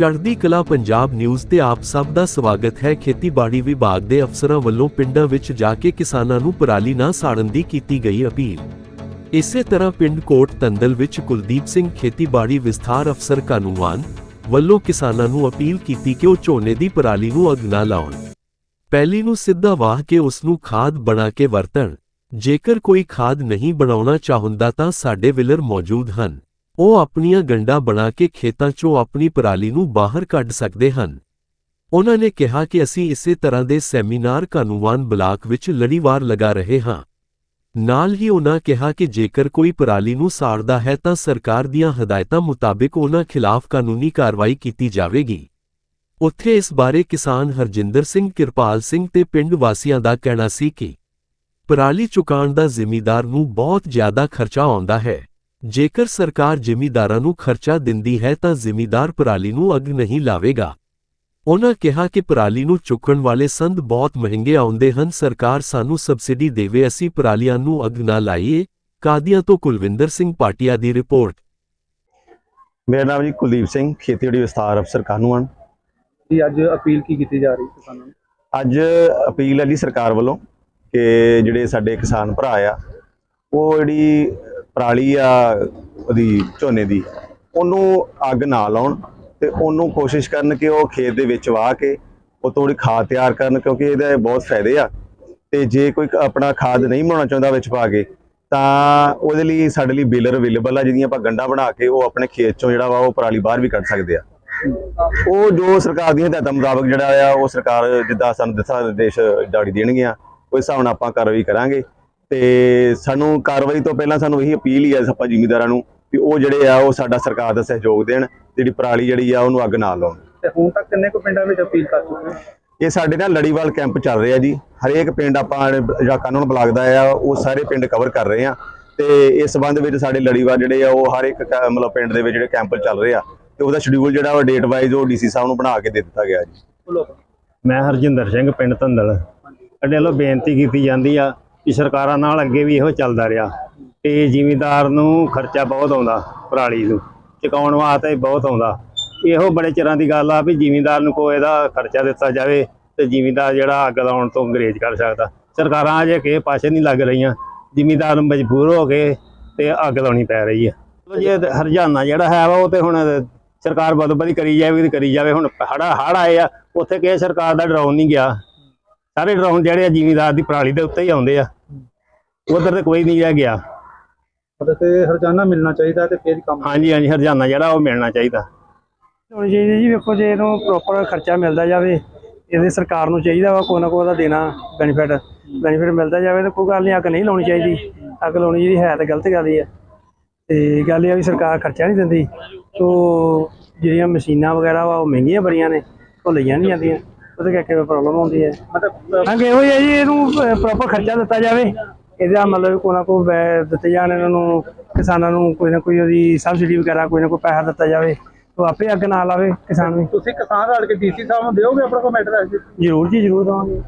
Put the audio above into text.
ਚੜ੍ਹਦੀ ਕਲਾ ਪੰਜਾਬ ਨਿਊਜ਼ ਤੇ ਆਪ ਸਭ ਦਾ ਸਵਾਗਤ ਹੈ। ਖੇਤੀਬਾੜੀ ਵਿਭਾਗ ਦੇ ਅਫਸਰਾਂ ਵੱਲੋਂ ਪਿੰਡਾਂ ਵਿੱਚ ਜਾ ਕੇ ਕਿਸਾਨਾਂ ਨੂੰ ਪਰਾਲੀ ਨਾ ਸਾੜਨ ਦੀ ਕੀਤੀ ਗਈ ਅਪੀਲ। ਇਸੇ ਤਰ੍ਹਾਂ ਪਿੰਡ ਕੋਟ ਤੰਦਲ ਵਿੱਚ ਕੁਲਦੀਪ ਸਿੰਘ ਖੇਤੀਬਾੜੀ ਵਿਸਥਾਰ ਅਫਸਰ ਕਾਨੂੰਵਾਨ ਵੱਲੋਂ ਕਿਸਾਨਾਂ ਨੂੰ ਅਪੀਲ ਕੀਤੀ ਕਿ ਉਹ ਝੋਨੇ ਦੀ ਪਰਾਲੀ ਨੂੰ ਅੱਗ ਨਾ ਲਾਉਣ। ਪਹਿਲੀ ਨੂੰ ਸਿੱਧਾ ਵਾਹ ਕੇ ਉਸ ਨੂੰ ਖਾਦ ਬਣਾ ਕੇ ਵਰਤਣ। ਜੇਕਰ ਕੋਈ ਖਾਦ ਨਹੀਂ ਬਣਾਉਣਾ ਚਾਹੁੰਦਾ ਤਾਂ ਸਾਡੇ ਵਿਲਰ ਮੌਜੂਦ ਹਨ। ਉਹ ਆਪਣੀਆਂ ਗੰਡਾ ਬਣਾ ਕੇ ਖੇਤਾਂ 'ਚੋਂ ਆਪਣੀ ਪਰਾਲੀ ਨੂੰ ਬਾਹਰ ਕੱਢ ਸਕਦੇ ਹਨ। ਉਹਨਾਂ ਨੇ ਕਿਹਾ ਕਿ ਅਸੀਂ ਇਸੇ ਤਰ੍ਹਾਂ ਦੇ ਸੈਮੀਨਾਰ ਕਾਨੂੰਵਾਨ ਬਲਾਕ ਵਿੱਚ ਲੜੀਵਾਰ ਲਗਾ ਰਹੇ ਹਾਂ। ਨਾਲ ਹੀ ਉਹਨਾਂ ਕਿਹਾ ਕਿ ਜੇਕਰ ਕੋਈ ਪਰਾਲੀ ਨੂੰ ਸਾੜਦਾ ਹੈ ਤਾਂ ਸਰਕਾਰ ਦੀਆਂ ਹਦਾਇਤਾਂ ਮੁਤਾਬਿਕ ਉਹਨਾਂ ਖਿਲਾਫ ਕਾਨੂੰਨੀ ਕਾਰਵਾਈ ਕੀਤੀ ਜਾਵੇਗੀ। ਉੱਥੇ ਇਸ ਬਾਰੇ ਕਿਸਾਨ ਹਰਜਿੰਦਰ ਸਿੰਘ, ਕਿਰਪਾਲ ਸਿੰਘ ਤੇ ਪਿੰਡ ਵਾਸੀਆਂ ਦਾ ਕਹਿਣਾ ਸੀ ਕਿ ਪਰਾਲੀ ਚੁਕਾਉਣ ਦਾ ਜ਼ਿਮੀਦਾਰ ਨੂੰ ਬਹੁਤ ਜ਼ਿਆਦਾ ਖਰਚਾ ਆਉਂਦਾ ਹੈ। ਜੇਕਰ ਸਰਕਾਰ ਜ਼ਿਮੀਦਾਰਾਂ ਨੂੰ ਖਰਚਾ ਦਿੰਦੀ ਹੈ ਤਾਂ ਜ਼ਿਮੀਦਾਰ ਪਰਾਲੀ ਨੂੰ ਅੱਗ ਨਹੀਂ ਲਾਵੇਗਾ। ਉਹਨਾਂ ਕਿਹਾ ਕਿ ਪਰਾਲੀ ਨੂੰ ਚੁੱਕਣ ਵਾਲੇ ਸੰਦ ਬਹੁਤ ਮਹਿੰਗੇ ਆਉਂਦੇ ਹਨ। ਸਰਕਾਰ ਸਾਨੂੰ ਸਬਸਿਡੀ ਦੇਵੇ ਅਸੀਂ ਪਰਾਲੀਆਂ ਨੂੰ ਅੱਗ ਨਾ ਲਾਈਏ। ਕਾਦੀਆਂ ਤੋਂ ਕੁਲਵਿੰਦਰ ਸਿੰਘ ਪਾਟਿਆ ਦੀ ਰਿਪੋਰਟ। ਮੇਰਾ ਨਾਮ ਜੀ ਕੁਲਦੀਪ ਸਿੰਘ ਖੇਤੀਬਾੜੀ ਵਿਸਥਾਰ ਅਫਸਰ ਕਾਨੂੰਨ। ਜੀ ਅੱਜ ਅਪੀਲ ਕੀ ਕੀਤੀ ਜਾ ਰਹੀ ਕਿਸਾਨਾਂ ਨੂੰ? ਅੱਜ ਅਪੀਲ ਹੈ ਜੀ ਸਰਕਾਰ ਵੱਲੋਂ ਕਿ ਜਿਹੜੇ ਸਾਡੇ ਕਿਸਾਨ ਭਰਾ ਆ ਉਹ ਜਿਹੜੀ ਪਰਾਲੀ ਆ ਉਹਦੀ ਝੋਨੇ ਦੀ, ਉਹਨੂੰ ਅੱਗ ਨਾ ਲਾਉਣ ਤੇ ਉਹਨੂੰ ਕੋਸ਼ਿਸ਼ ਕਰਨ ਕਿ ਉਹ ਖੇਤ ਦੇ ਵਿੱਚ ਵਾਹ ਕੇ ਉਹ ਥੋੜੀ ਖਾਦ ਤਿਆਰ ਕਰਨ ਕਿਉਂਕਿ ਇਹਦੇ ਬਹੁਤ ਫਾਇਦੇ ਆ। ਤੇ ਜੇ ਕੋਈ ਆਪਣਾ ਖਾਦ ਨਹੀਂ ਬਣਾਉਣਾ ਚਾਹੁੰਦਾ ਵਿੱਚ ਪਾ ਕੇ, ਤਾਂ ਉਹਦੇ ਲਈ ਸਾਡੇ ਲਈ ਬੇਲਰ ਅਵੇਲੇਬਲ ਆ, ਜਿਹਦੀਆਂ ਆਪਾਂ ਗੰਡਾ ਬਣਾ ਕੇ ਉਹ ਆਪਣੇ ਖੇਤ ਚੋਂ ਜਿਹੜਾ ਵਾ ਉਹ ਪਰਾਲੀ ਬਾਹਰ ਵੀ ਕੱਢ ਸਕਦੇ ਆ। ਉਹ ਜੋ ਸਰਕਾਰ ਦੀਆਂ ਹਦਾਇਤਾਂ ਮੁਤਾਬਕ ਜਿਹੜਾ ਆ, ਉਹ ਸਰਕਾਰ ਜਿੱਦਾਂ ਸਾਨੂੰ ਦਿਸ਼ਾ ਨਿਰਦੇਸ਼ ਜਾਰੀ ਦੇਣਗੀਆਂ ਉਸ ਹਿਸਾਬ ਨਾਲ ਆਪਾਂ ਕਾਰਵਾਈ ਕਰਾਂਗੇ। ਤੇ ਸਾਨੂੰ ਕਾਰਵਾਈ ਤੋਂ ਪਹਿਲਾਂ ਸਾਨੂੰ ਇਹੀ ਅਪੀਲ ਹੀ ਹੈ ਆਪਾਂ ਜ਼ਿਮੀਂਦਾਰਾਂ ਨੂੰ ਕਿ ਉਹ ਜਿਹੜੇ ਆ ਉਹ ਸਾਡਾ ਸਰਕਾਰ ਦਾ ਸਹਿਯੋਗ ਦੇਣ ਜਿਹੜੀ ਪਰਾਲੀ ਜਿਹੜੀ ਆ ਉਹਨੂੰ ਅੱਗ ਨਾ ਲਾਉਣ। ਤੇ ਹੁਣ ਤੱਕ ਕਿੰਨੇ ਕੁ ਪਿੰਡਾਂ ਵਿੱਚ ਅਪੀਲ ਕਰ ਚੁੱਕੇ ਇਹ ਸਾਡੇ ਨਾਲ ਲੜੀਵਾਲ ਕੈਂਪ ਚੱਲ ਰਿਹਾ ਜੀ। ਹਰੇਕ ਪਿੰਡ ਆਪਾਂ ਜਿਹੜਾ ਕਾਨੂੰਨ ਬਲਾਕ ਦਾ ਆ ਉਹ ਸਾਰੇ ਪਿੰਡ ਕਵਰ ਕਰ ਰਹੇ ਆ। ਤੇ ਇਸ ਸੰਬੰਧ ਵਿੱਚ ਸਾਡੇ ਲੜੀਵਾਲ ਜਿਹੜੇ ਆ ਉਹ ਹਰ ਇੱਕ ਮਤਲਬ ਪਿੰਡ ਦੇ ਵਿੱਚ ਜਿਹੜੇ ਕੈਂਪ ਚੱਲ ਰਹੇ ਆ ਤੇ ਉਹਦਾ ਸ਼ਡਿਊਲ ਜਿਹੜਾ ਉਹ ਡੇਟ ਵਾਈਜ਼ ਉਹ ਡੀਸੀ ਸਾਹਿਬ ਨੂੰ ਬਣਾ ਕੇ ਦੇ ਦਿੱਤਾ ਗਿਆ ਜੀ। ਮੈਂ ਹਰਜਿੰਦਰ ਸਿੰਘ ਪਿੰਡ ਧੰਦਲ। ਸਾਡੇ ਵੱਲੋਂ ਬੇਨਤੀ ਕੀਤੀ ਜਾਂਦੀ ਆ ਵੀ ਸਰਕਾਰਾਂ ਨਾਲ ਅੱਗੇ ਵੀ ਇਹੋ ਚੱਲਦਾ ਰਿਹਾ ਤੇ ਜ਼ਿਮੀਦਾਰ ਨੂੰ ਖਰਚਾ ਬਹੁਤ ਆਉਂਦਾ ਪਰਾਲੀ ਨੂੰ, ਚੁਕਾਉਣ ਵਾਸਤੇ ਬਹੁਤ ਆਉਂਦਾ। ਇਹੋ ਬੜੇ ਚਿਰਾਂ ਦੀ ਗੱਲ ਆ ਵੀ ਜ਼ਿਮੀਦਾਰ ਨੂੰ ਕੋਈ ਇਹਦਾ ਖਰਚਾ ਦਿੱਤਾ ਜਾਵੇ ਤੇ ਜ਼ਿਮੀਦਾਰ ਜਿਹੜਾ ਅੱਗ ਲਾਉਣ ਤੋਂ ਅੰਗਰੇਜ਼ ਕਰ ਸਕਦਾ। ਸਰਕਾਰਾਂ ਅਜੇ ਕਿਸੇ ਪਾਸੇ ਨਹੀਂ ਲੱਗ ਰਹੀਆਂ, ਜ਼ਿਮੀਦਾਰ ਮਜਬੂਰ ਹੋ ਕੇ ਤੇ ਅੱਗ ਲਾਉਣੀ ਪੈ ਰਹੀ ਹੈ ਜੇ ਹਰਜਾਨਾ ਜਿਹੜਾ ਹੈ ਵਾ, ਉਹ ਤੇ ਹੁਣ ਸਰਕਾਰ ਬਦੋਬਦੀ ਕਰੀ ਜਾਵੇ ਕਰੀ ਜਾਵੇ। ਹੁਣ ਹੜਾ ਹੜ ਆਏ ਆ, ਉੱਥੇ ਕਿਸੇ ਸਰਕਾਰ ਦਾ ਡਰਾਉਣ ਨਹੀਂ ਗਿਆ। ਸਾਰੇ ਡਰਾਉਣ ਜਿਹੜੇ ਆ ਜ਼ਿਮੀਂਦਾਰ ਦੀ ਪਰਾਲੀ ਦੇ ਉੱਤੇ ਹੀ ਆਉਂਦੇ ਆ। ਉਧਰ ਤੇ ਕੋਈ ਨਹੀਂ ਰਹਿ ਗਿਆ। ਮਤਲਬ ਤੇ ਹਰਜਾਨਾ ਮਿਲਣਾ ਚਾਹੀਦਾ ਤੇ ਫਿਰ ਕੰਮ ਹਾਂਜੀ ਹਾਂਜੀ ਹਰਜਾਨਾ ਜਿਹੜਾ ਉਹ ਮਿਲਣਾ ਚਾਹੀਦਾ। ਹੋਣੀ ਚਾਹੀਦੀ ਜੀ ਵੇਖੋ ਜੇ ਇਹਨੂੰ ਪ੍ਰੋਪਰ ਖਰਚਾ ਮਿਲਦਾ ਜਾਵੇ ਇਹਦੇ ਸਰਕਾਰ ਨੂੰ ਚਾਹੀਦਾ ਵਾ ਕੋਈ ਨਾ ਕੋਈ ਉਹਦਾ ਦੇਣਾ ਬੈਨੀਫਿਟ ਬੈਨੀਫਿਟ ਮਿਲਦਾ ਜਾਵੇ ਤਾਂ ਕੋਈ ਗੱਲ ਨਹੀਂ ਅੱਗ ਨਹੀਂ ਲਾਉਣੀ ਚਾਹੀਦੀ। ਅੱਗ ਲਾਉਣੀ ਜਿਹੜੀ ਹੈ ਤਾਂ ਗਲਤ ਗੱਲ ਹੀ ਆ। ਤੇ ਗੱਲ ਇਹ ਆ ਵੀ ਸਰਕਾਰ ਖਰਚਾ ਨਹੀਂ ਦਿੰਦੀ। ਸੋ ਜਿਹੜੀਆਂ ਮਸ਼ੀਨਾਂ ਵਗੈਰਾ ਵਾ ਉਹ ਮਹਿੰਗੀਆਂ ਬੜੀਆਂ ਨੇ ਉਹ ਲਈਆਂ ਨਹੀਂ ਜਾਂਦੀਆਂ। ਉਹਦੇ ਕਰਕੇ ਪ੍ਰੋਬਲਮ ਆਉਂਦੀ ਹੈ। ਮਤਲਬ ਹਾਂ ਇਹੋ ਹੀ ਹੈ ਜੀ ਇਹਨੂੰ ਪ੍ਰੋਪਰ ਖਰਚਾ ਦਿੱਤਾ ਜਾਵੇ। ਇਹਦਾ ਮਤਲਬ ਕੋਈ ਨਾ ਕੋਈ ਦਿੱਤੇ ਜਾਣ ਇਹਨਾਂ ਨੂੰ ਕਿਸਾਨਾਂ ਨੂੰ ਕੋਈ ਨਾ ਕੋਈ ਉਹਦੀ ਸਬਸਿਡੀ ਵਗੈਰਾ ਕੋਈ ਨਾ ਕੋਈ ਪੈਸਾ ਦਿੱਤਾ ਜਾਵੇ। ਉਹ ਆਪੇ ਅੱਗ ਨਾ ਲਾਵੇ ਕਿਸਾਨ ਵੀ। ਤੁਸੀਂ ਕਿਸਾਨ ਰਲ ਕੇ ਡੀਸੀ ਸਾਹਿਬ ਨੂੰ ਦਿਓਗੇ ਆਪਣਾ ਕੋਈ ਮੈਟਰ ਹੈ ਜ਼ਰੂਰ ਜੀ ਜ਼ਰੂਰ ਦਵਾਂਗੇ।